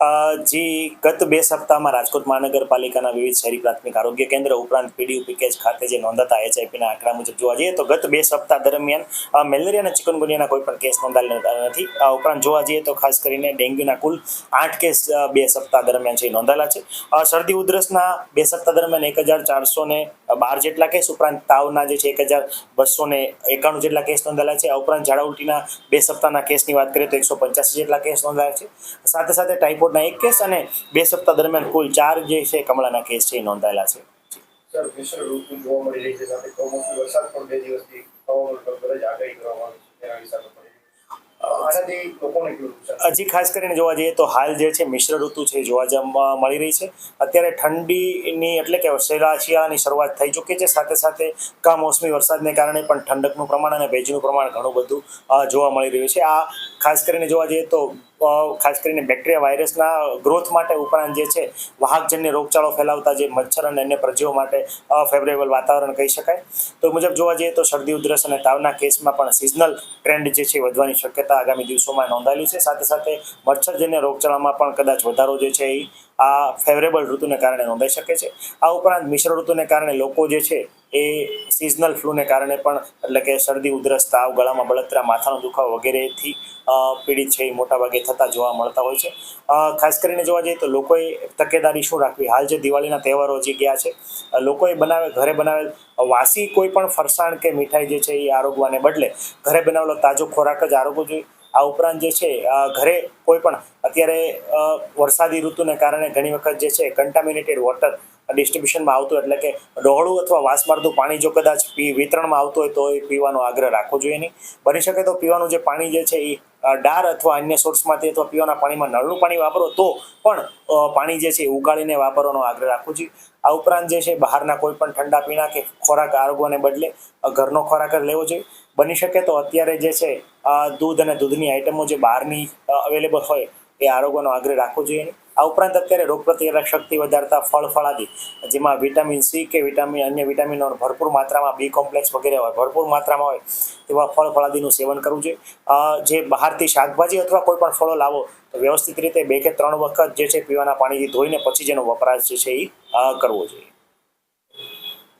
જી ગત બે સપ્તાહમાં રાજકોટ મહાનગરપાલિકાના વિવિધ શહેરી પ્રાથમિક આરોગ્ય કેન્દ્ર ઉપરાંત પીડીયુ પેકેજ ખાતે જે નોંધાતા એચઆઈપીના આંકડા મુજબ જોવા જઈએ તો ગત બે સપ્તાહ દરમિયાન મેલેરિયા અને ચિકનગુનિયાના કોઈ પણ કેસ નોંધાયેલા નથી. આ ઉપરાંત જોવા જઈએ તો ખાસ કરીને ડેન્ગ્યુના કુલ આઠ કેસ બે સપ્તાહ દરમિયાન છે નોંધાયેલા છે. શરદી ઉધરસના બે સપ્તાહ દરમિયાન એક હજાર ચારસો ને બાર જેટલા કેસ, ઉપરાંત તાવના જે છે એક હજાર બસો ને એકાણું જેટલા કેસ નોંધાયેલા છે. આ ઉપરાંત ઝાડા ઉલટીના બે સપ્તાહના કેસની વાત કરીએ તો એકસો પંચ્યાસી જેટલા કેસ નોંધાયા છે. સાથે સાથે ટાઇફોઇડના એક કેસ અને બે સપ્તાહ દરમિયાન કુલ ચાર જે છે કમળાના કેસ છે એ નોંધાયેલા છે. હજી ખાસ કરીને જોવા જઈએ તો હાલ જે છે મિશ્ર ઋતુ છે જોવા જવા મળી રહી છે. અત્યારે ઠંડીની એટલે કે શિયાળા શિયાળાની શરૂઆત થઈ ચૂકી છે. સાથે સાથે કમોસમી વરસાદને કારણે પણ ઠંડકનું પ્રમાણ અને ભેજનું પ્રમાણ ઘણું બધું જોવા મળી રહ્યું છે. આ ખાસ કરીને જોવા જઈએ તો ખાસ કરીને બેક્ટેરિયા વાયરસના ગ્રોથ માટે ઉપરાંત જે છે, વાહકજન્ય રોગચાળો ફેલાવતા જે મચ્છર અને અન્ય પ્રજીવો માટે ફેવરેબલ વાતાવરણ કહી શકાય. તો મુજબ જોવા જઈએ તો શરદી, ઉધરસ અને તાવના કેસમાં પણ સિઝનલ ટ્રેન્ડ જે છે વધવાની શક્યતા આગામી દિવસોમાં નોંધાયેલી છે. સાથે સાથે મચ્છરજન્ય રોગચાળામાં પણ કદાચ વધારો જે છે એ આ ફેવરેબલ ઋતુને કારણે નોંધાઈ શકે છે. આ ઉપરાંત મિશ્ર ઋતુને કારણે લોકો જે છે એ સિઝનલ ફ્લૂને કારણે પણ, એટલે કે શરદી, ઉધરસ, તાવ, ગળામાં બળતરા, માથાનો દુખાવો વગેરેથી પીડિત છે એ મોટાભાગે થતા જોવા મળતા હોય છે. ખાસ કરીને જોવા જઈએ તો લોકોએ તકેદારી શું રાખવી? હાલ જે દિવાળીના તહેવારો જે ગયા છે લોકોએ બનાવે ઘરે બનાવેલ વાસી કોઈ પણ ફરસાણ કે મીઠાઈ જે છે એ આરોગવાને બદલે, ઘરે બનાવેલો તાજો ખોરાક જ આરોગવો જોઈએ. આ ઉપરાંત જે છે ઘરે કોઈ પણ અત્યારે વરસાદી ઋતુને કારણે ઘણી વખત જે છે કન્ટામિનેટેડ વોટર ડિસ્ટ્રીબ્યુશનમાં આવતું એટલે કે ડહોળું અથવા વાસ મારતું પાણી જો કદાચ પી, વિતરણમાં આવતું હોય, તો એ પીવાનો આગ્રહ રાખવો જોઈએ નહીં. બની શકે તો પીવાનું જે પાણી જે છે એ ડાર અથવા અન્ય સોર્સમાંથી અથવા પીવાના પાણીમાં નળનું પાણી વાપરો, તો પણ પાણી જે છે, એ ઉગાડીને વાપરવાનો આગ્રહ રાખવો જોઈએ. આ ઉપરાંત જે છે, બહારના કોઈ પણ ઠંડા પીણા કે ખોરાક આરોગવાને બદલે ઘરનો ખોરાક જ લેવો જોઈએ. બની શકે તો અત્યારે જે છે દૂધ અને દૂધની આઇટમો જે બહારની અવેલેબલ હોય એ આરોગ્યનો આગ્રહ રાખવો જોઈએ આ ઉપરાંત અત્યારે રોગપ્રતિકારક શક્તિ વધારતા ફળ ફળાદી જેમાં વિટામિન સી કે વિટામિન, અન્ય વિટામિનો ભરપૂર માત્રામાં બી કોમ્પ્લેક્સ વગેરે હોય, ભરપૂર માત્રામાં હોય, તેવા ફળ ફળાદીનું સેવન કરવું જોઈએ. જે બહારથી શાકભાજી અથવા કોઈ પણ ફળો લાવો, તો વ્યવસ્થિત રીતે બે કે ત્રણ વખત જે છે પીવાના પાણીથી ધોઈને પછી જેનો વપરાશ જે છે એ કરવો જોઈએ.